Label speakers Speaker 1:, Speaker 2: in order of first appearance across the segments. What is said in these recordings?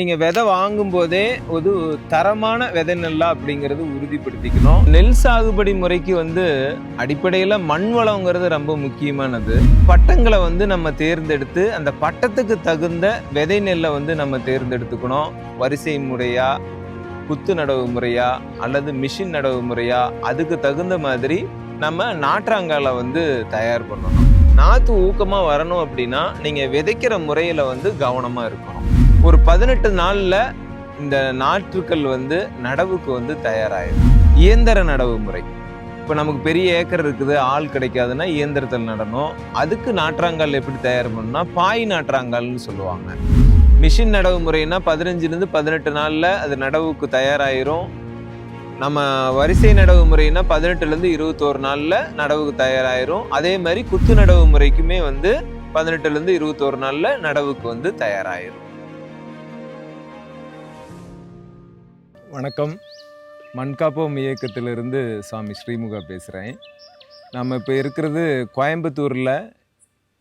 Speaker 1: நீங்க விதை வாங்கும் போதே ஒரு தரமான விதை நெல்லா அப்படிங்கறது உறுதிப்படுத்திக்கணும். நெல் சாகுபடி முறைக்கு வந்து அடிப்படையில மண் வளங்கிறது ரொம்ப முக்கியமானது. பட்டங்களை வந்து நம்ம தேர்ந்தெடுத்து அந்த பட்டத்துக்கு தகுந்த விதை நெல்லை வந்து நம்ம தேர்ந்தெடுத்துக்கணும். வரிசை முறையா குத்து நடவு முறையா அல்லது மிஷின் நடவு முறையா அதுக்கு தகுந்த மாதிரி நம்ம நாற்றாங்கால வந்து தயார் பண்ணணும். நாற்று ஊக்கமாக வரணும் அப்படின்னா நீங்கள் விதைக்கிற முறையில் வந்து கவனமாக இருக்கணும். ஒரு பதினெட்டு நாளில் இந்த நாற்றுக்கள் வந்து நடவுக்கு வந்து தயாராகிடும் இயந்திர நடவு முறை. இப்போ நமக்கு பெரிய ஏக்கர் இருக்குது ஆள் கிடைக்காதுன்னா இயந்திரத்தில் நடணும். அதுக்கு நாற்றாங்கால் எப்படி தயார் பண்ணணும்னா பாய் நாற்றாங்கால்னு சொல்லுவாங்க. மிஷின் நடவு முறைனா பதினஞ்சுலேருந்து பதினெட்டு நாளில் அது நடவுக்கு தயாராகிரும் நம்ம வரிசை நடவு முறைனா பதினெட்டுலேருந்து இருபத்தோரு நாளில் நடவுக்கு தயாராகிரும் அதே மாதிரி குத்து நடவு முறைக்குமே வந்து பதினெட்டுலேருந்து இருபத்தோரு நாளில் நடவுக்கு வந்து தயாராயிரும். வணக்கம். மண்காப்போம் இயக்கத்திலிருந்து சுவாமி ஸ்ரீமுகா பேசுகிறேன் நம்ம இப்போ இருக்கிறது கோயம்புத்தூரில்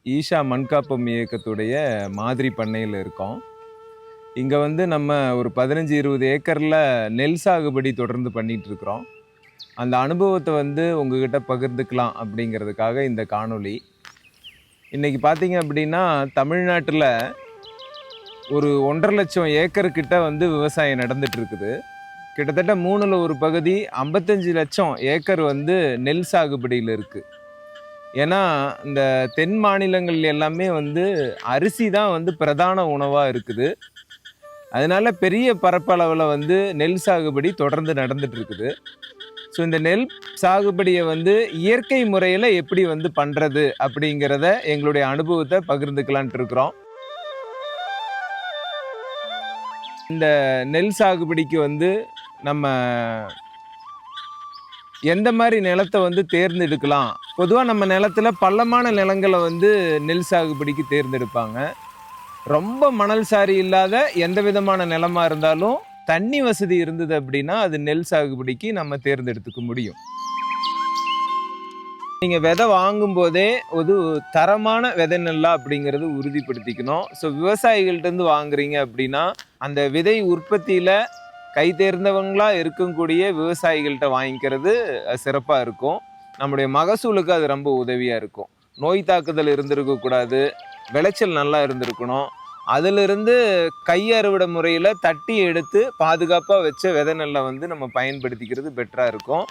Speaker 1: ஈஷா மண்காப்பம் இயக்கத்துடைய மாதிரி பண்ணையில் இருக்கோம். இங்கே வந்து நம்ம ஒரு பதினஞ்சு இருபது ஏக்கரில் நெல் சாகுபடி தொடர்ந்து பண்ணிகிட்ருக்குறோம் அந்த அனுபவத்தை வந்து உங்ககிட்ட பகிர்ந்துக்கலாம் அப்படிங்கிறதுக்காக இந்த காணொளி. இன்றைக்கி பார்த்தீங்க அப்படின்னா தமிழ்நாட்டில் ஒரு ஒன்றரை லட்சம் ஏக்கருக்கிட்ட வந்து விவசாயம் நடந்துகிட்ருக்குது இருக்குது. கிட்டத்தட்ட மூணில் ஒரு பகுதி ஐம்பத்தஞ்சு லட்சம் ஏக்கர் வந்து நெல் சாகுபடியில் இருக்குது ஏன்னா இந்த தென் மாநிலங்கள் எல்லாமே வந்து அரிசி தான் வந்து பிரதான உணவாக இருக்குது. அதனால பெரிய பரப்பளவில் வந்து நெல் சாகுபடி தொடர்ந்து நடந்துகிட்ருக்குது இருக்குது. ஸோ இந்த நெல் சாகுபடியை வந்து இயற்கை முறையில் எப்படி வந்து பண்ணுறது அப்படிங்கிறத எங்களுடைய அனுபவத்தை பகிர்ந்துக்கலான்ட்டு இருக்கிறோம். இந்த நெல் சாகுபடிக்கு வந்து நம்ம எந்த மாதிரி நிலத்தை வந்து தேர்ந்தெடுக்கலாம்? பொதுவாக நம்ம நிலத்துல பள்ளமான நிலங்களை வந்து நெல் சாகுபடிக்கு தேர்ந்தெடுப்பாங்க. ரொம்ப மணல் சாரி இல்லாத எந்த விதமான நிலமாக இருந்தாலும் தண்ணி வசதி இருந்தது அப்படின்னா அது நெல் சாகுபடிக்கு நம்ம தேர்ந்தெடுத்துக்க முடியும். நீங்கள் விதை வாங்கும்போதே ஒரு தரமான விதை நெல்லா அப்படிங்கிறது உறுதிப்படுத்திக்கணும். ஸோ விவசாயிகள்கிட்ட இருந்து வாங்குறீங்க அப்படின்னா அந்த விதை உற்பத்தியில் கை தேர்ந்தவங்களாக இருக்கக்கூடிய விவசாயிகள்கிட்ட வாங்கிக்கிறது சிறப்பாக இருக்கும். நம்முடைய மகசூலுக்கு அது ரொம்ப உதவியாக இருக்கும். நோய் தாக்குதல் இருந்திருக்கக்கூடாது விளைச்சல் நல்லா இருந்திருக்கணும். அதிலிருந்து கை அறுவடை முறையில் தட்டி எடுத்து பாதுகாப்பாக வச்ச விதை நெல்லை வந்து நம்ம பயன்படுத்திக்கிறது பெட்டராக இருக்கும்.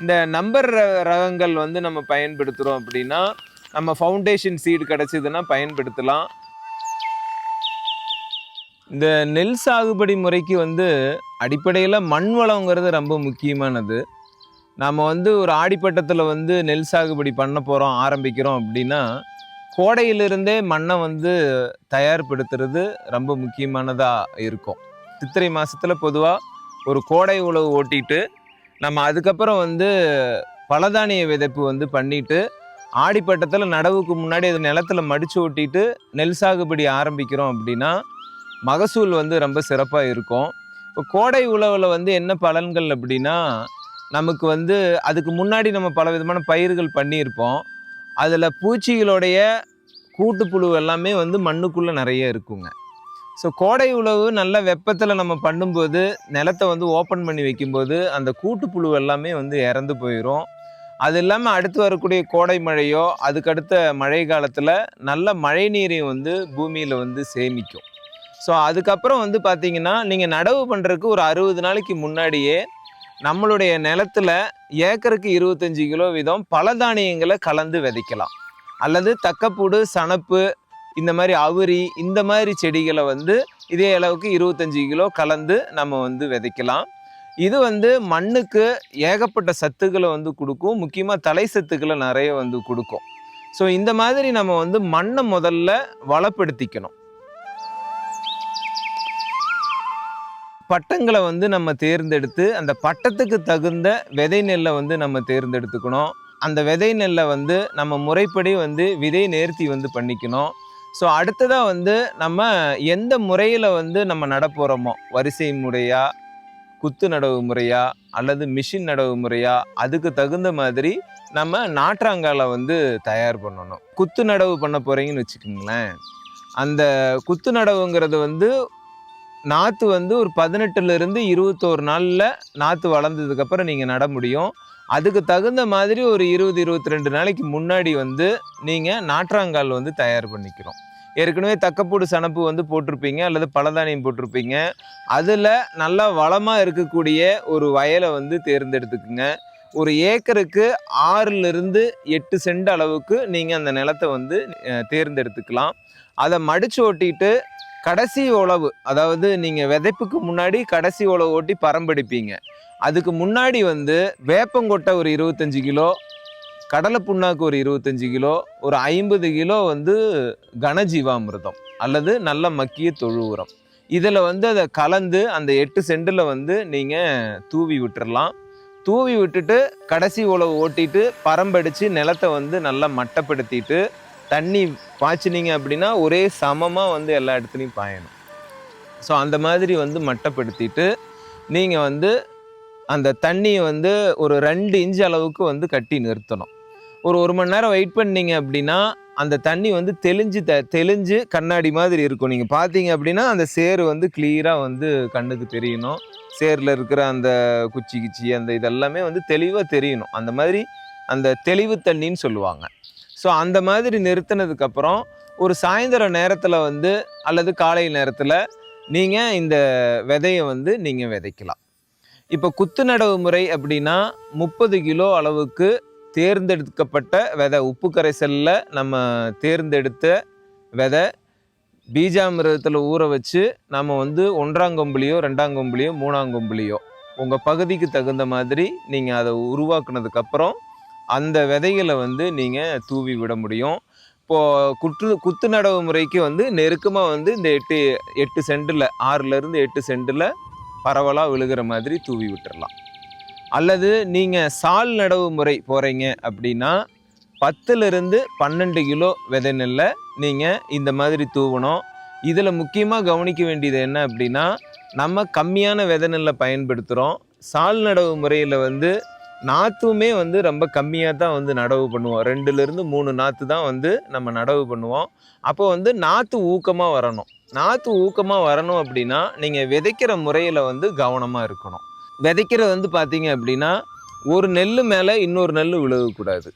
Speaker 1: இந்த நம்பர் ர- ரகங்கள் வந்து நம்ம பயன்படுத்துகிறோம் அப்படின்னா நம்ம ஃபவுண்டேஷன் சீடு கிடச்சிதுன்னா பயன்படுத்தலாம். இந்த நெல் சாகுபடி முறைக்கு வந்து அடிப்படையில் மண் வளங்கிறது ரொம்ப முக்கியமானது. நாம் வந்து ஒரு ஆடிப்பட்டத்தில் வந்து நெல் சாகுபடி பண்ண போகிறோம் ஆரம்பிக்கிறோம் அப்படின்னா கோடையிலிருந்தே மண்ணை வந்து தயார்படுத்துறது ரொம்ப முக்கியமானதாக இருக்கும். சித்திரை மாதத்தில் பொதுவாக ஒரு கோடை உழவு ஓட்டிட்டு நம்ம அதுக்கப்புறம் வந்து பலதானிய விதைப்பு வந்து பண்ணிட்டு ஆடிப்பட்டத்தில் நடவுக்கு முன்னாடி அது நிலத்துல மடித்து ஓட்டிட்டு நெல் சாகுபடி ஆரம்பிக்கிறோம் அப்படின்னா மகசூல் வந்து ரொம்ப சிறப்பாக இருக்கும். இப்போ கோடை உழவில் வந்து என்ன பலன்கள் அப்படின்னா நமக்கு வந்து அதுக்கு முன்னாடி நம்ம பல விதமான பயிர்கள் பண்ணியிருப்போம். அதில் பூச்சிகளுடைய கூட்டுப்புழு எல்லாமே வந்து மண்ணுக்குள்ளே நிறைய இருக்குங்க. ஸோ கோடை உழவு நல்ல வெப்பத்தில் நம்ம பண்ணும்போது நிலத்தை வந்து ஓப்பன் பண்ணி வைக்கும்போது அந்த கூட்டுப்புழு எல்லாமே வந்து இறந்து போயிடும் அது இல்லாமல் அடுத்து வரக்கூடிய கோடை மழையோ அதுக்கடுத்த மழை காலத்தில் நல்ல மழை நீரையும் வந்து பூமியில் வந்து சேமிக்கும். ஸோ அதுக்கப்புறம் வந்து பார்த்தீங்கன்னா நீங்கள் நடவு பண்ணுறதுக்கு ஒரு அறுபது நாளைக்கு முன்னாடியே நம்மளுடைய நிலத்துல ஏக்கருக்கு இருபத்தஞ்சி கிலோ வீதம் பல தானியங்களை கலந்து விதைக்கலாம். அல்லது தக்கப்பூடு சணப்பு இந்த மாதிரி அவுரி இந்த மாதிரி செடிகளை வந்து இதே அளவுக்கு இருபத்தஞ்சி கிலோ கலந்து நம்ம வந்து விதைக்கலாம். இது வந்து மண்ணுக்கு ஏகப்பட்ட சத்துக்களை வந்து கொடுக்கும். முக்கியமாக தலை சத்துக்களை நிறைய வந்து கொடுக்கும். ஸோ இந்த மாதிரி நம்ம வந்து மண்ணை முதல்ல வளப்படுத்திக்கணும். பட்டங்களை வந்து நம்ம தேர்ந்தெடுத்து அந்த பட்டத்துக்கு தகுந்த விதை நெல்லை வந்து நம்ம தேர்ந்தெடுத்துக்கணும். அந்த விதை நெல்லை வந்து நம்ம முறைப்படி வந்து விதை நேர்த்தி வந்து பண்ணிக்கணும். ஸோ அடுத்ததாக வந்து நம்ம எந்த முறையில் வந்து நம்ம நடப்போகிறோமோ வரிசை முறையா குத்து நடவு முறையா அல்லது மிஷின் நடவு முறையா அதுக்கு தகுந்த மாதிரி நம்ம நாற்றாங்கால வந்து தயார் பண்ணணும். குத்து நடவு பண்ண போகிறீங்கன்னு வச்சுக்கோங்களேன். அந்த குத்து நடவுங்கிறது வந்து நாற்று வந்து ஒரு பதினெட்டுலேருந்து இருபத்தோரு நாளில் நாற்று வளர்ந்ததுக்கப்புறம் நீங்கள் நட முடியும். அதுக்கு தகுந்த மாதிரி ஒரு இருபது இருபத்தி ரெண்டு நாளைக்கு முன்னாடி வந்து நீங்கள் நாற்றாங்கால் வந்து தயார் பண்ணிக்கிறோம். ஏற்கனவே தக்கப்பூடு சணப்பு வந்து போட்டிருப்பீங்க அல்லது பலதானியம் போட்டிருப்பீங்க. அதில் நல்லா வளமாக இருக்கக்கூடிய ஒரு வயலை வந்து தேர்ந்தெடுத்துக்குங்க. ஒரு ஏக்கருக்கு ஆறுலேருந்து எட்டு சென்ட் அளவுக்கு நீங்கள் அந்த நிலத்தை வந்து தேர்ந்தெடுத்துக்கலாம். அதை மடிச்சு ஓட்டிட்டு கடைசி உழவு அதாவது நீங்கள் விதைப்புக்கு முன்னாடி கடைசி உழவு ஓட்டி பரம்பெடுப்பீங்க அதுக்கு முன்னாடி வந்து வேப்பங்கொட்டை ஒரு இருபத்தஞ்சி கிலோ கடலை புண்ணாக்கு ஒரு இருபத்தஞ்சி கிலோ ஒரு ஐம்பது கிலோ வந்து கனஜீவாமிர்தம் அல்லது நல்ல மக்கிய தொழு உரம். இதில் வந்து அதை கலந்து அந்த எட்டு சென்டில் வந்து நீங்கள் தூவி விட்டுடலாம் தூவி விட்டுட்டு கடைசி உழவு ஓட்டிட்டு பரம்படித்து நிலத்தை வந்து நல்லா மட்டப்படுத்திட்டு தண்ணி பாய்ச்சினீங்க அப்படின்னா ஒரே சமமாக வந்து எல்லா இடத்துலையும் பாயணும். ஸோ அந்த மாதிரி வந்து மட்டப்படுத்திட்டு நீங்கள் வந்து அந்த தண்ணியை வந்து ஒரு ரெண்டு இன்ச் அளவுக்கு வந்து கட்டி நிறுத்தணும். ஒரு ஒரு மணி நேரம் வெயிட் பண்ணீங்க அப்படின்னா அந்த தண்ணி வந்து தெளிஞ்சு த தெளிஞ்சு கண்ணாடி மாதிரி இருக்கும். நீங்கள் பார்த்தீங்க அப்படின்னா அந்த சேரு வந்து கிளியராக வந்து கண்ணுக்கு தெரியணும். சேரில் இருக்கிற அந்த குச்சி கிச்சி அந்த இதெல்லாமே வந்து தெளிவாக தெரியணும். அந்த மாதிரி அந்த தெளிவு தண்ணின்னு சொல்லுவாங்க. ஸோ அந்த மாதிரி நிறுத்தினதுக்கப்புறம் ஒரு சாயந்தர நேரத்தில் வந்து அல்லது காலை நேரத்தில் நீங்கள் இந்த விதையை வந்து நீங்கள் விதைக்கலாம். இப்போ குத்து நடவு முறை அப்படின்னா முப்பது கிலோ அளவுக்கு தேர்ந்தெடுக்கப்பட்ட விதை உப்பு கரைசலில் நம்ம தேர்ந்தெடுத்த விதை பீஜாமிரதத்தில் ஊற வச்சு நம்ம வந்து ஒன்றாங்கொம்புலையோ ரெண்டாங்கொம்புலையோ மூணாங்கொம்புலையோ உங்கள் பகுதிக்கு தகுந்த மாதிரி நீங்கள் அதை உருவாக்குனதுக்கப்புறம் அந்த விதைகளை வந்து நீங்கள் தூவி விட முடியும். இப்போது குற்று குத்து நடவு முறைக்கு வந்து நெருக்கமாக வந்து இந்த எட்டு எட்டு சென்டில் ஆறுலேருந்து எட்டு சென்டில் பரவலாக விழுகிற மாதிரி தூவி விட்டுடலாம் அல்லது நீங்கள் சால் நடவு முறை போகிறீங்க அப்படின்னா பத்துலேருந்து பன்னெண்டு கிலோ விதை நெல்லை நீங்கள் இந்த மாதிரி தூவணும். இதில் முக்கியமாக கவனிக்க வேண்டியது என்ன அப்படின்னா நம்ம கம்மியான விதை நெல்லை பயன்படுத்துகிறோம் சால் நடவு முறையில் வந்து நாற்றுமே வந்து ரொம்ப கம்மியாக தான் வந்து நடவு பண்ணுவோம். ரெண்டுலேருந்து மூணு நாற்று தான் வந்து நம்ம நடவு பண்ணுவோம். அப்போ வந்து நாற்று ஊக்கமாக வரணும். நாற்று ஊக்கமாக வரணும் அப்படின்னா நீங்கள் விதைக்கிற முறையில் வந்து கவனமாக இருக்கணும். விதைக்கிறது வந்து பார்த்தீங்க அப்படின்னா ஒரு நெல் மேலே இன்னொரு நெல் விழுகக்கூடாது.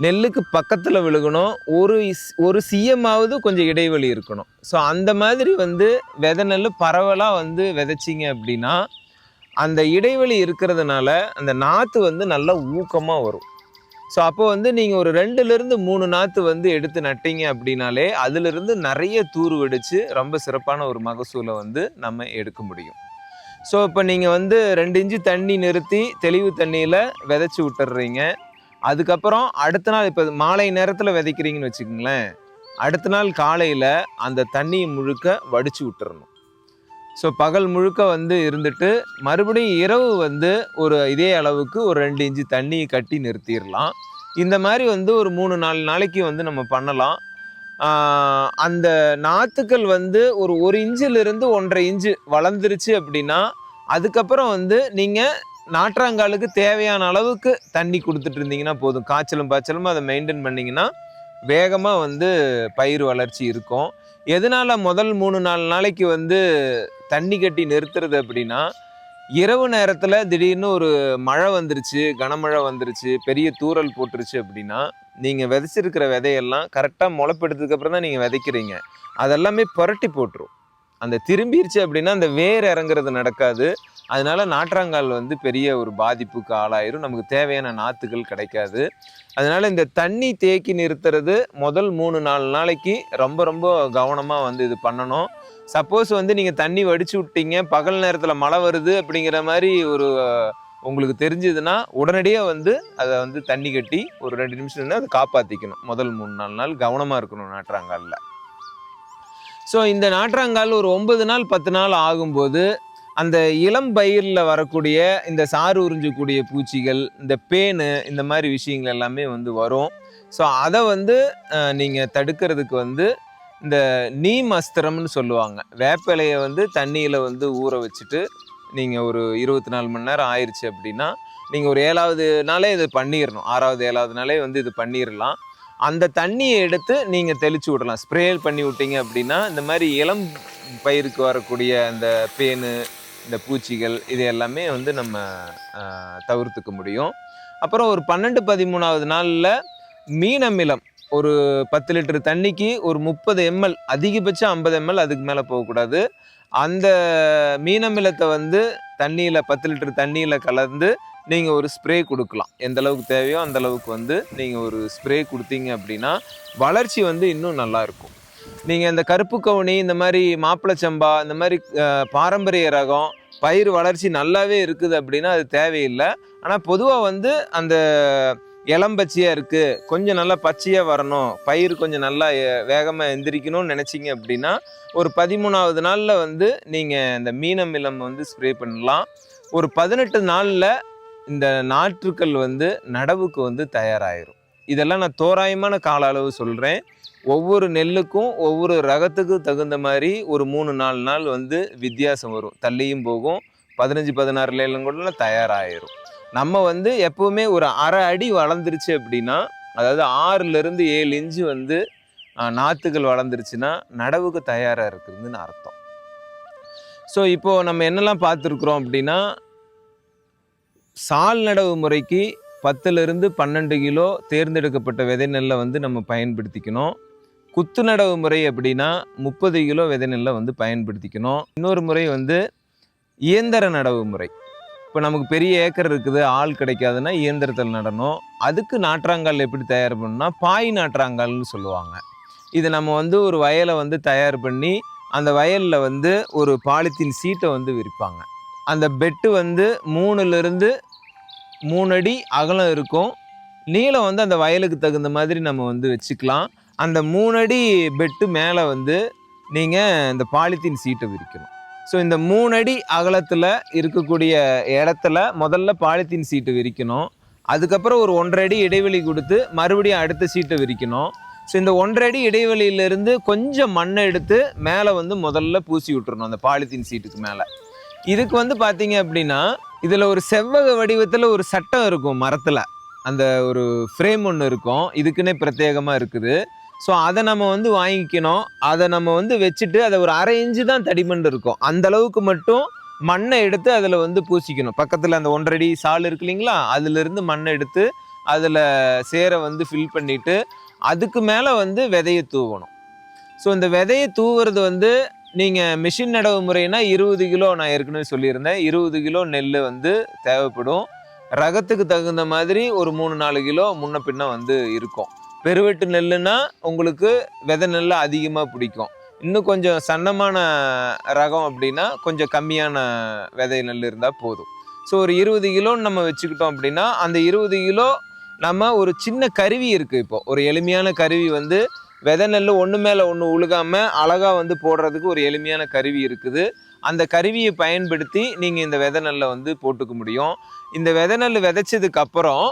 Speaker 1: நெல்லுக்கு பக்கத்தில் விழுகணும். ஒரு இஸ்- ஒரு சிஎம்மாவது கொஞ்சம் இடைவெளி இருக்கணும். ஸோ அந்த மாதிரி வந்து விதை நெல் பரவலாக வந்து விதைச்சிங்க அப்படின்னா அந்த இடைவெளி இருக்கிறதுனால அந்த நாற்று வந்து நல்லா ஊக்கமாக வரும். ஸோ அப்போ வந்து நீங்கள் ஒரு ரெண்டுலேருந்து மூணு நாற்று வந்து எடுத்து நட்டீங்க அப்படின்னாலே அதிலிருந்து நிறைய தூர் வெடித்து ரொம்ப சிறப்பான ஒரு மகசூலை வந்து நம்ம எடுக்க முடியும். ஸோ இப்போ நீங்கள் வந்து ரெண்டு இன்ச்சு தண்ணி நிறுத்தி தெளிவு தண்ணியில் விதைச்சி விட்டுறீங்க. அதுக்கப்புறம் அடுத்த நாள் இப்போ மாலை நேரத்தில் விதைக்கிறீங்கன்னு வச்சுக்கோங்களேன். அடுத்த நாள் காலையில் அந்த தண்ணியை முழுக்க வடித்து விட்டுறணும். ஸோ பகல் முழுக்க வந்து இருந்துட்டு மறுபடியும் இரவு வந்து ஒரு இதே அளவுக்கு ஒரு ரெண்டு இன்ச்சு தண்ணியை கட்டி நிறுத்திடலாம். இந்த மாதிரி வந்து ஒரு மூணு நாலு நாளைக்கு வந்து நம்ம பண்ணலாம். அந்த நாற்றுக்கள் வந்து ஒரு ஒரு இன்ச்சிலிருந்து ஒன்றரை இன்ச்சு வளர்ந்துருச்சு அப்படின்னா அதுக்கப்புறம் வந்து நீங்கள் நாற்றாங்காலுக்கு தேவையான அளவுக்கு தண்ணி கொடுத்துட்டு இருந்தீங்கன்னா போதும். காய்ச்சலும் பாய்ச்சலும் அதை மெயின்டைன் பண்ணிங்கன்னா வேகமாக வந்து பயிர் வளர்ச்சி இருக்கும். எதனால முதல் மூணு நாலு நாளைக்கு வந்து தண்ணி கட்டி நிறுத்துறது அப்படின்னா இரவு நேரத்தில் திடீர்னு ஒரு மழை வந்துருச்சு கனமழை வந்துருச்சு பெரிய தூறல் போட்டுருச்சு அப்படின்னா நீங்கள் விதைச்சிருக்கிற விதையெல்லாம் கரெக்டாக முளைப்பெடுத்ததுக்கப்புறம் தான் நீங்கள் விதைக்கிறீங்க. அதெல்லாமே புரட்டி போட்டுரும். அந்த திரும்பிருச்சு அப்படின்னா அந்த வேர் இறங்குறது நடக்காது. அதனால நாற்றாங்கால் வந்து பெரிய ஒரு பாதிப்புக்கு ஆளாயிரும். நமக்கு தேவையான நாற்றுகள் கிடைக்காது. அதனால இந்த தண்ணி தேக்கி நிறுத்துறது முதல் மூணு நாலு நாளைக்கு ரொம்ப ரொம்ப கவனமாக வந்து இது பண்ணணும். சப்போஸ் வந்து நீங்கள் தண்ணி வடித்து விட்டீங்க பகல் நேரத்தில் மழை வருது அப்படிங்கிற மாதிரி ஒரு உங்களுக்கு தெரிஞ்சதுன்னா உடனடியாக வந்து அதை வந்து தண்ணி கட்டி ஒரு ரெண்டு நிமிஷம் இருந்தால் அதை காப்பாற்றிக்கணும் முதல் மூணு நாலு நாள் கவனமாக இருக்கணும் நாற்றாங்காலில். ஸோ இந்த நாற்றாங்கால் ஒரு ஒன்பது நாள் பத்து நாள் ஆகும்போது அந்த இளம் பயிரில் வரக்கூடிய இந்த சாறு உறிஞ்சக்கூடிய பூச்சிகள் இந்த பேனு இந்த மாதிரி விஷயங்கள் எல்லாமே வந்து வரும். ஸோ அதை வந்து நீங்கள் தடுக்கிறதுக்கு வந்து இந்த நீம் அஸ்திரம்னு சொல்லுவாங்க. வேப்பிலையை வந்து தண்ணியில் வந்து ஊற வச்சுட்டு நீங்கள் ஒரு இருபத்தி நாலு மணி நேரம் ஆயிடுச்சு அப்படின்னா நீங்கள் ஒரு ஏழாவது நாளே இது பண்ணிடணும் ஆறாவது ஏழாவது நாளே வந்து இது பண்ணிடலாம் அந்த தண்ணியை எடுத்து நீங்கள் தெளிச்சு விடலாம். ஸ்ப்ரே பண்ணி விட்டீங்க அப்படின்னா இந்த மாதிரி இளம் பயிருக்கு வரக்கூடிய அந்த பேனு இந்த பூச்சிகள் இது எல்லாமே வந்து நம்ம தவிர்த்துக்க முடியும். அப்புறம் ஒரு பன்னெண்டு பதிமூணாவது நாளில் மீன் அமிலம். ஒரு பத்து லிட்டர் தண்ணிக்கு ஒரு முப்பது எம்எல் அதிகபட்சம் ஐம்பது எம்எல் அதுக்கு மேலே போகக்கூடாது. அந்த மீனமிலத்தை வந்து தண்ணியில் பத்து லிட்டர் தண்ணியில் கலந்து நீங்கள் ஒரு ஸ்ப்ரே கொடுக்கலாம். எந்த அளவுக்கு தேவையோ அந்த அளவுக்கு வந்து நீங்கள் ஒரு ஸ்ப்ரே கொடுத்தீங்க அப்படின்னா வளர்ச்சி வந்து இன்னும் நல்லாயிருக்கும் நீங்கள் இந்த கருப்பு கவுனி இந்த மாதிரி மாப்பிளை சம்பா இந்த மாதிரி பாரம்பரிய ரகம் பயிர் வளர்ச்சி நல்லாவே இருக்குது அப்படின்னா அது தேவையில்லை. ஆனால் பொதுவாக வந்து அந்த இளம்பச்சியாக இருக்குது கொஞ்சம் நல்லா பச்சையாக வரணும் பயிர் கொஞ்சம் நல்லா வேகமாக எந்திரிக்கணும்னு நினச்சிங்க அப்படின்னா ஒரு பதிமூணாவது நாளில் வந்து நீங்கள் இந்த மீனமிலம் வந்து ஸ்ப்ரே பண்ணலாம். ஒரு பதினெட்டு நாளில் இந்த நாற்றுக்கள் வந்து நடவுக்கு வந்து தயாராகிடும் இதெல்லாம் நான் தோராயமான கால அளவு சொல்கிறேன் ஒவ்வொரு நெல்லுக்கும் ஒவ்வொரு ரகத்துக்கு தகுந்த மாதிரி ஒரு மூணு நாலு நாள் வந்து வித்தியாசம் வரும். தள்ளியும் போகும். பதினஞ்சு பதினாறுலேயும் கூட தயாராகிரும் நம்ம வந்து எப்போவுமே ஒரு அரை அடி வளர்ந்துருச்சு அப்படின்னா அதாவது ஆறுலேருந்து ஏழு இன்ச்சு வந்து நாற்றுகள் வளர்ந்துருச்சுன்னா நடவுக்கு தயாராக இருக்குதுன்னு அர்த்தம். ஸோ இப்போது நம்ம என்னெல்லாம் பார்த்துருக்குறோம் அப்படின்னா சால் நடவு முறைக்கு பத்துலேருந்து பன்னெண்டு கிலோ தேர்ந்தெடுக்கப்பட்ட விதை நெல்லை வந்து நம்ம பயன்படுத்திக்கணும். குத்து நடவு முறை அப்படின்னா முப்பது கிலோ விதை நெல்லை வந்து பயன்படுத்திக்கணும். இன்னொரு முறை வந்து இயந்திர நடவு முறை. இப்போ நமக்கு பெரிய ஏக்கர் இருக்குது ஆள் கிடைக்காதுன்னா இயந்திரத்தில் நடணும். அதுக்கு நாற்றாங்கால் எப்படி தயார் பண்ணணும்னா பாய் நாற்றாங்கால்னு சொல்லுவாங்க. இது நம்ம வந்து ஒரு வயலை வந்து தயார் பண்ணி அந்த வயலில் வந்து ஒரு பாலித்தீன் சீட்டை வந்து விரிப்பாங்க. அந்த பெட்டு வந்து மூணுலேருந்து மூணு அடி அகலம் இருக்கும். நீளம் வந்து அந்த வயலுக்கு தகுந்த மாதிரி நம்ம வந்து வச்சுக்கலாம். அந்த மூணடி பெட்டு மேலே வந்து நீங்கள் இந்த பாலித்தீன் சீட்டை விரிக்கணும். ஸோ இந்த மூணடி அகலத்தில் இருக்கக்கூடிய இடத்துல முதல்ல பாலித்தீன் சீட்டு விரிக்கணும். அதுக்கப்புறம் ஒரு ஒன்றரை அடி இடைவெளி கொடுத்து மறுபடியும் அடுத்த சீட்டை விரிக்கணும். ஸோ இந்த ஒன்றரை அடி இடைவெளியிலேருந்து கொஞ்சம் மண்ணை எடுத்து மேலே வந்து முதல்ல பூசி விட்டுறணும் அந்த பாலித்தீன் சீட்டுக்கு மேலே. இதுக்கு வந்து பார்த்தீங்க அப்படின்னா இதில் ஒரு செவ்வக வடிவத்தில் ஒரு சட்டம் இருக்கும் மரத்தில். அந்த ஒரு ஃப்ரேம் ஒன்று இருக்கும். இதுக்குன்னே பிரத்யேகமாக இருக்குது. ஸோ அதை நம்ம வந்து வாங்கிக்கணும். அதை நம்ம வந்து வச்சுட்டு அதை ஒரு அரை இன்ச்சு தான் தடிமண் இருக்கும். அந்த அளவுக்கு மட்டும் மண்ணை எடுத்து அதில் வந்து பூசிக்கணும். பக்கத்தில் அந்த ஒன்றரை சால் இருக்கு இல்லைங்களா? அதுலேருந்து மண்ணை எடுத்து அதில் சேரை வந்து ஃபில் பண்ணிவிட்டு அதுக்கு மேலே வந்து விதையை தூவணும். ஸோ இந்த விதையை தூவுறது வந்து நீங்கள் மிஷின் நடவு முறைனா இருபது கிலோ நான் ஏற்கனவே சொல்லியிருந்தேன். இருபது கிலோ நெல் வந்து தேவைப்படும். ரகத்துக்கு தகுந்த மாதிரி ஒரு மூணு நாலு கிலோ முன்ன பின்ன வந்து இருக்கும். பெருவெட்டு நெல்லுனா உங்களுக்கு விதை நெல் அதிகமாக பிடிக்கும். இன்னும் கொஞ்சம் சன்னமான ரகம் அப்படின்னா கொஞ்சம் கம்மியான விதை நெல் இருந்தால் போதும். ஸோ ஒரு இருபது கிலோன்னு நம்ம வச்சுக்கிட்டோம் அப்படின்னா அந்த இருபது கிலோ நம்ம ஒரு சின்ன கருவி இருக்குது இப்போது ஒரு எளிமையான கருவி வந்து விதை நெல் ஒன்று மேலே ஒன்று உழுகாமல் அழகாக வந்து போடுறதுக்கு ஒரு எளிமையான கருவி இருக்குது. அந்த கருவியை பயன்படுத்தி நீங்கள் இந்த விதை நெல்லை வந்து போட்டுக்க முடியும். இந்த விதை நெல் விதைச்சதுக்கப்புறம்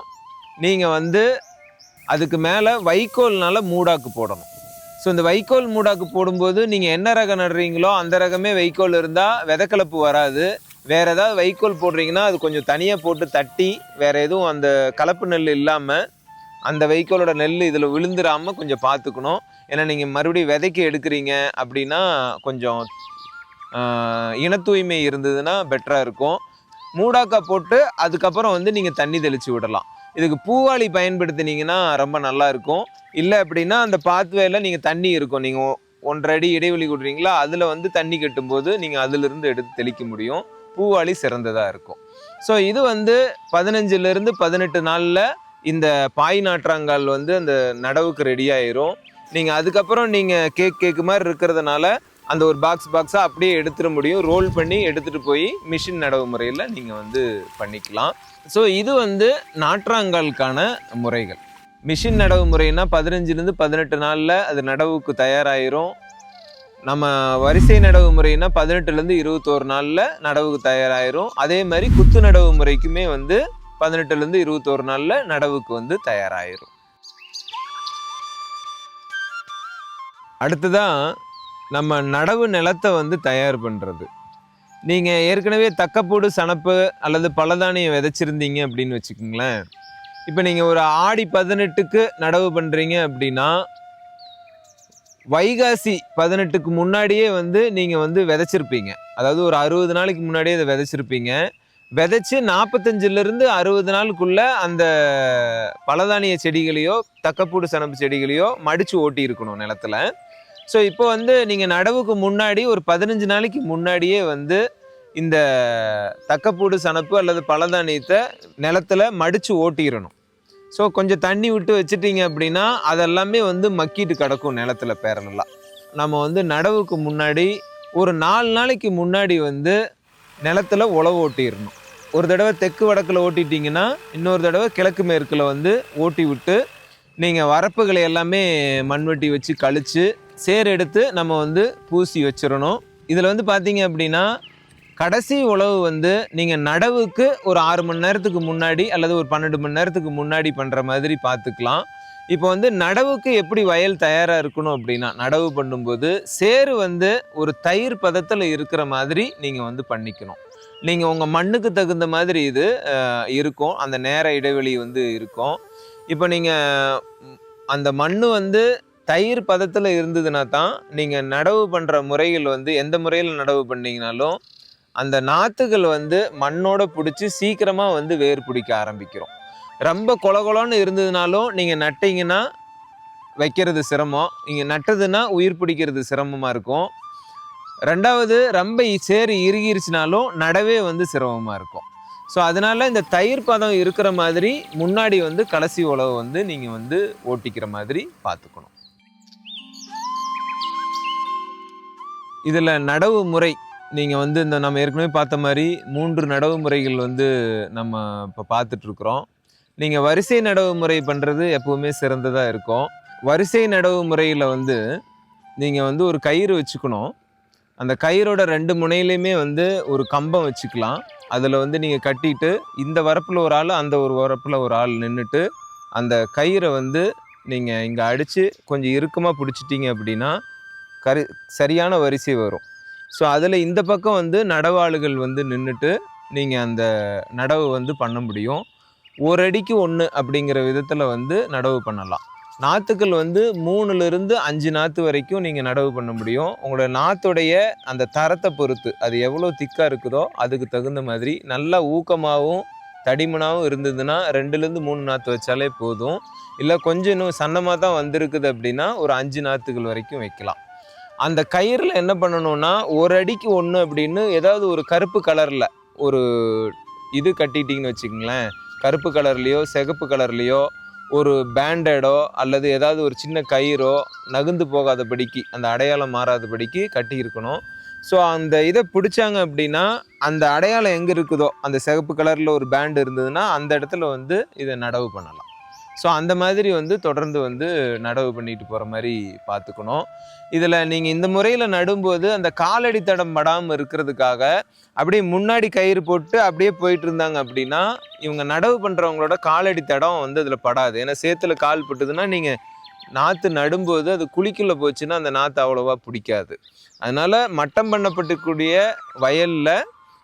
Speaker 1: நீங்கள் வந்து அதுக்கு மேலே வைக்கோல்னால மூடாக்கு போடணும். ஸோ இந்த வைக்கோல் மூடாக்கு போடும்போது நீங்கள் என்ன ரகம் நடுறீங்களோ அந்த ரகமே வைக்கோல் இருந்தால் விதக்கலப்பு வராது. வேறு ஏதாவது வைக்கோல் போடுறீங்கன்னா அது கொஞ்சம் தனியாக போட்டு தட்டி வேறு எதுவும் அந்த கலப்பு நெல் இல்லாமல் அந்த வைக்கோலோட நெல் இதில் விழுந்துடாமல் கொஞ்சம் பார்த்துக்கணும் ஏன்னா நீங்கள் மறுபடியும் விதைக்கு எடுக்கிறீங்க அப்படின்னா கொஞ்சம் இன தூய்மை இருந்ததுன்னா பெட்டராக இருக்கும். மூடாக்கா போட்டு அதுக்கப்புறம் வந்து நீங்கள் தண்ணி தெளித்து விடலாம். இதுக்கு பூவாளி பயன்படுத்தினீங்கன்னா ரொம்ப நல்லா இருக்கும் இல்லை அப்படின்னா அந்த பாத்வேல நீங்கள் தண்ணி இருக்கும். நீங்கள் ஒன்றரை அடி இடைவெளி கொடுறீங்களா அதில் வந்து தண்ணி கட்டும்போது நீங்கள் அதிலிருந்து எடுத்து தெளிக்க முடியும். பூவாளி சிறந்ததாக இருக்கும். ஸோ இது வந்து பதினஞ்சுலேருந்து பதினெட்டு நாளில் இந்த பாய் நாற்றாங்கால் வந்து அந்த நடவுக்கு ரெடி ஆயிரும். நீங்கள் அதுக்கப்புறம் நீங்கள் கேக் கேக்கு மாதிரி இருக்கிறதுனால அந்த ஒரு பாக்ஸ் பாக்ஸாக அப்படியே எடுத்துட முடியும். ரோல் பண்ணி எடுத்துகிட்டு போய் மிஷின் நடவு முறையில் நீங்கள் வந்து பண்ணிக்கலாம். ஸோ இது வந்து நாற்றாங்காலுக்கான முறைகள். மிஷின் நடவு முறைனா பதினஞ்சுலேருந்து பதினெட்டு நாளில் அது நடவுக்கு தயாராகிரும் நம்ம வரிசை நடவு முறைனா பதினெட்டுலேருந்து இருபத்தோரு நாளில் நடவுக்கு தயாராகிரும் அதே மாதிரி குத்து நடவு முறைக்குமே வந்து பதினெட்டுலேருந்து இருபத்தோரு நாளில் நடவுக்கு வந்து தயாராயிரும். அடுத்ததான் நம்ம நடவு நிலத்தை வந்து தயார் பண்ணுறது நீங்கள் ஏற்கனவே தக்கப்பூடு சணப்பு அல்லது பலதானியம் விதைச்சிருந்தீங்க அப்படின்னு வச்சுக்கோங்களேன். இப்போ நீங்கள் ஒரு ஆடி பதினெட்டுக்கு நடவு பண்ணுறீங்க அப்படின்னா வைகாசி பதினெட்டுக்கு முன்னாடியே வந்து நீங்கள் வந்து விதைச்சிருப்பீங்க. அதாவது ஒரு அறுபது நாளைக்கு முன்னாடியே இதை விதைச்சிருப்பீங்க. விதைச்சி நாற்பத்தஞ்சிலிருந்து அறுபது நாளுக்குள்ளே அந்த பலதானிய செடிகளையோ தக்கப்பூடு சணப்பு செடிகளையோ மடித்து ஓட்டி இருக்கணும் நிலத்துல. ஸோ இப்போ வந்து நீங்கள் நடவுக்கு முன்னாடி ஒரு பதினஞ்சு நாளைக்கு முன்னாடியே வந்து இந்த தக்கப்பூடு சனப்பு அல்லது பலதானியத்தை நிலத்துல மடித்து ஓட்டிடணும். ஸோ கொஞ்சம் தண்ணி விட்டு வச்சுட்டிங்க அப்படின்னா அதெல்லாமே வந்து மக்கிட்டு கிடக்கும் நிலத்துல பேரலாம் நம்ம வந்து நடவுக்கு முன்னாடி ஒரு நாலு நாளைக்கு முன்னாடி வந்து நிலத்துல உழவு ஓட்டிடணும். ஒரு தடவை தெற்கு வடக்கில் ஓட்டிட்டீங்கன்னா இன்னொரு தடவை கிழக்கு மேற்கில் வந்து ஓட்டி விட்டு நீங்கள் வரப்புகளை எல்லாமே மண்வெட்டி வச்சு கழித்து சேர் எடுத்து நம்ம வந்து பூசி வச்சிடணும். இதில் வந்து பார்த்தீங்க அப்படின்னா கடைசி உழவு வந்து நீங்கள் நடவுக்கு ஒரு ஆறு மணி நேரத்துக்கு முன்னாடி அல்லது ஒரு பன்னெண்டு மணி நேரத்துக்கு முன்னாடி பண்ணுற மாதிரி பார்த்துக்கலாம் இப்போ வந்து நடவுக்கு எப்படி வயல் தயாராக இருக்கணும் அப்படின்னா நடவு பண்ணும்போது சேறு வந்து ஒரு தயிர் பதத்தில் இருக்கிற மாதிரி நீங்கள் வந்து பண்ணிக்கணும். நீங்கள் உங்கள் மண்ணுக்கு தகுந்த மாதிரி இது இருக்கும். அந்த நேர இடைவெளி வந்து இருக்கும். இப்போ நீங்கள் அந்த மண் வந்து தயிர் பதத்தில் இருந்ததுன்னா தான் நீங்கள் நடவு பண்ணுற முறைகள் வந்து எந்த முறையில் நடவு பண்ணீங்கனாலும் அந்த நாற்றுகள் வந்து மண்ணோட பிடிச்சி சீக்கிரமாக வந்து வேர் பிடிக்க ஆரம்பிக்கிறோம். ரொம்ப கொலகொலன்னு இருந்ததுனாலும் நீங்கள் நட்டீங்கன்னா வைக்கிறது சிரமம். நீங்கள் நட்டதுன்னா உயிர் பிடிக்கிறது சிரமமாக இருக்கும். ரெண்டாவது ரொம்ப சேறு இறுகிருச்சுனாலும் நடவே வந்து சிரமமாக இருக்கும். ஸோ அதனால இந்த தயிர் பதம் இருக்கிற மாதிரி முன்னாடி வந்து கடைசி உழவு வந்து நீங்கள் வந்து ஓட்டிக்கிற மாதிரி பார்த்துக்கணும் இதில் நடவு முறை நீங்கள் வந்து இந்த நம்ம ஏற்கனவே பார்த்த மாதிரி மூன்று நடவு முறைகள் வந்து நம்ம இப்போ பார்த்துட்ருக்குறோம். நீங்கள் வரிசை நடவு முறை பண்ணுறது எப்போவுமே சிறந்ததாக இருக்கும். வரிசை நடவு முறையில் வந்து நீங்கள் வந்து ஒரு கயிறு வச்சுக்கணும். அந்த கயிறோட ரெண்டு முனையிலையுமே வந்து ஒரு கம்பம் வச்சுக்கலாம். அதில் வந்து நீங்கள் கட்டிட்டு இந்த வரப்பில் ஒரு ஆள் அந்த ஒரு வரப்பில் ஒரு ஆள் நின்றுட்டு அந்த கயிறை வந்து நீங்கள் இங்கே அடித்து கொஞ்சம் இறுக்கமாக பிடிச்சிட்டிங்க அப்படின்னா கரு சரியான வரிசை வரும். ஸோ அதில் இந்த பக்கம் வந்து நடவாளுகள் வந்து நின்றுட்டு நீங்கள் அந்த நடவு வந்து பண்ண முடியும். ஒரு அடிக்கு ஒன்று அப்படிங்கிற விதத்தில் வந்து நடவு பண்ணலாம். நாற்றுக்கள் வந்து மூணுலேருந்து அஞ்சு நாற்று வரைக்கும் நீங்கள் நடவு பண்ண முடியும். உங்களோட நாற்றுடைய அந்த தரத்தை பொறுத்து அது எவ்வளோ திக்காக இருக்குதோ அதுக்கு தகுந்த மாதிரி நல்லா ஊக்கமாகவும் தடிமனாகவும் இருந்ததுன்னா ரெண்டுலேருந்து மூணு நாற்று வச்சாலே போதும். இல்லை கொஞ்சம் இன்னும் சன்னமாக தான் வந்திருக்குது அப்படின்னா ஒரு அஞ்சு நாற்றுகள் வரைக்கும் வைக்கலாம். அந்த கயிறில் என்ன பண்ணணும்னா ஒரு அடிக்கு ஒன்று அப்படின்னு ஏதாவது ஒரு கருப்பு கலரில் ஒரு இது கட்டிட்டிங்கன்னு வச்சுக்கங்களேன். கருப்பு கலர்லேயோ சிகப்பு கலர்லேயோ ஒரு பேண்டடோ அல்லது ஏதாவது ஒரு சின்ன கயிறோ நகுந்து போகாதபடிக்கு அந்த அடையாளம் மாறாதபடிக்கு கட்டியிருக்கணும். ஸோ அந்த இதை பிடிச்சாங்க அப்படின்னா அந்த அடையாளம் எங்கே இருக்குதோ அந்த சிகப்பு கலரில் ஒரு பேண்ட் இருந்ததுன்னா அந்த இடத்துல வந்து இதை நடவு பண்ணலாம். ஸோ அந்த மாதிரி வந்து தொடர்ந்து வந்து நடவு பண்ணிட்டு போகிற மாதிரி பார்த்துக்கணும் இதில் நீங்கள் இந்த முறையில் நடும்போது அந்த காலடி தடம் படாமல் இருக்கிறதுக்காக அப்படியே முன்னாடி கயிறு போட்டு அப்படியே போயிட்டு இருந்தாங்க அப்படின்னா இவங்க நடவு பண்ணுறவங்களோட காலடி தடம் வந்து அதில் படாது. ஏன்னா சேத்துல கால் பட்டுதுன்னா நீங்கள் நாற்று நடும்போது அது குழிக்குள்ளே போச்சுன்னா அந்த நாற்று அவ்வளோவா பிடிக்காது. அதனால் மட்டம் பண்ணப்பட்டுக்கூடிய வயலில்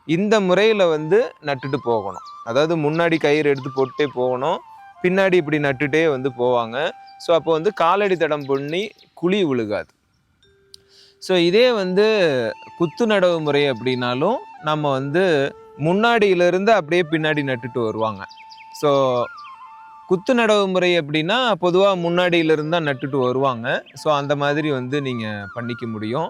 Speaker 1: இந்த முறையில் வந்து நட்டுட்டு போகணும். அதாவது முன்னாடி கயிறு எடுத்து போட்டே போகணும். பின்னாடி இப்படி நட்டுட்டே வந்து போவாங்க. ஸோ அப்போ வந்து காலடி தடம் பண்ணி குழி விழுகாது ஸோ இதே வந்து குத்து நடவு முறை அப்படின்னாலும் நம்ம வந்து முன்னாடியிலேருந்து அப்படியே பின்னாடி நட்டுட்டு வருவாங்க. ஸோ குத்து நடவு முறை அப்படின்னா பொதுவாக முன்னாடியிலேருந்து தான் நட்டுட்டு வருவாங்க. ஸோ அந்த மாதிரி வந்து நீங்கள் பண்ணிக்க முடியும்.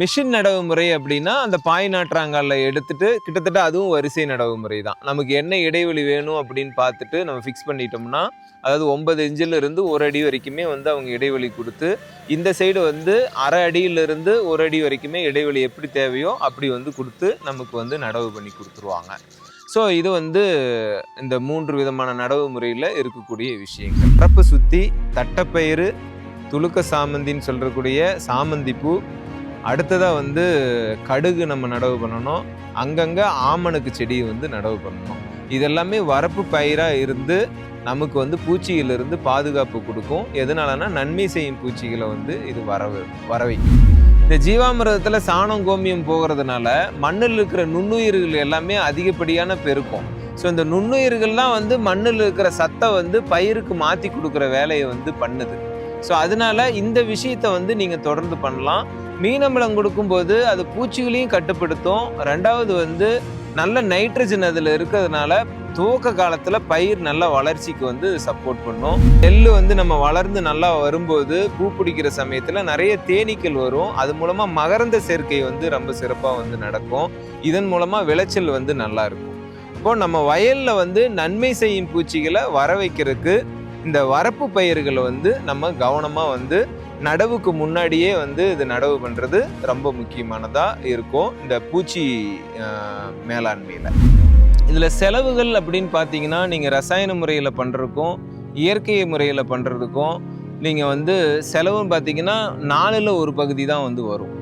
Speaker 1: மிஷின் நடவு முறை அப்படின்னா அந்த பாய் நாற்றாங்கால எடுத்துட்டு கிட்டத்தட்ட அதுவும் வரிசை நடவு முறை தான். நமக்கு என்ன இடைவெளி வேணும் அப்படின்னு பார்த்துட்டு நம்ம ஃபிக்ஸ் பண்ணிட்டோம்னா அதாவது ஒன்பது இன்ச்சில் இருந்து ஒரு அடி வரைக்குமே வந்து அவங்க இடைவெளி கொடுத்து இந்த சைடு வந்து அரை அடியிலிருந்து ஒரு அடி வரைக்குமே இடைவெளி எப்படி தேவையோ அப்படி வந்து கொடுத்து நமக்கு வந்து நடவு பண்ணி கொடுத்துருவாங்க. ஸோ இது வந்து இந்த மூன்று விதமான நடவு முறையில் இருக்கக்கூடிய விஷயங்கள். பரப்பு சுற்றி தட்டைப்பயிறு துளுக்க சாமந்தின்னு சொல்கிறக்கூடிய சாமந்தி பூ அடுத்ததாக வந்து கடுகு நம்ம நடவு பண்ணணும். அங்கங்கே ஆமணக்கு செடியை வந்து நடவு பண்ணணும். இதெல்லாமே வரப்பு பயிராக இருந்து நமக்கு வந்து பூச்சியிலிருந்து பாதுகாப்பு கொடுக்கும். எதனாலனா நன்மை செய்யும் பூச்சிகளை வந்து இது வரவு வர வைக்கும் இந்த ஜீவாமிரதத்தில் சாணம் கோமியம் போகிறதுனால மண்ணில் இருக்கிற நுண்ணுயிர்கள் எல்லாமே அதிகப்படியான பெருக்கும். ஸோ இந்த நுண்ணுயிர்கள்லாம் வந்து மண்ணில் இருக்கிற சத்தை வந்து பயிருக்கு மாற்றி கொடுக்குற வேலையை வந்து பண்ணுது. ஸோ அதனால இந்த விஷயத்தை வந்து நீங்கள் தொடர்ந்து பண்ணலாம். மீனமிலம் கொடுக்கும்போது அது பூச்சிகளையும் கட்டுப்படுத்தும். ரெண்டாவது வந்து நல்ல நைட்ரஜன் அதில் இருக்கிறதுனால துவக்க காலத்தில் பயிர் நல்ல வளர்ச்சிக்கு வந்து சப்போர்ட் பண்ணும். நெல் வந்து நம்ம வளர்ந்து நல்லா வரும்போது பூ பிடிக்கிற சமயத்தில் நிறைய தேனீக்கள் வரும். அது மூலமாக மகரந்த சேர்க்கை வந்து ரொம்ப சிறப்பாக வந்து நடக்கும். இதன் மூலமாக விளைச்சல் வந்து நல்லா இருக்கும். இப்போ நம்ம வயலில் வந்து நன்மை செய்யும் பூச்சிகளை வர வைக்கிறதுக்கு இந்த வரப்பு பயிர்களை வந்து நம்ம கவனமாக வந்து நடவுக்கு முன்னாடியே வந்து இது நடவு பண்ணுறது ரொம்ப முக்கியமானதாக இருக்கும் இந்த பூச்சி மேலாண்மையில். இதில் செலவுகள் அப்படின்னு பார்த்தீங்கன்னா நீங்கள் ரசாயன முறையில் பண்ணுறதுக்கும் இயற்கை முறையில் பண்ணுறதுக்கும் நீங்கள் வந்து செலவுன்னு பார்த்தீங்கன்னா நாலில் ஒரு பகுதி தான் வந்து வரும்.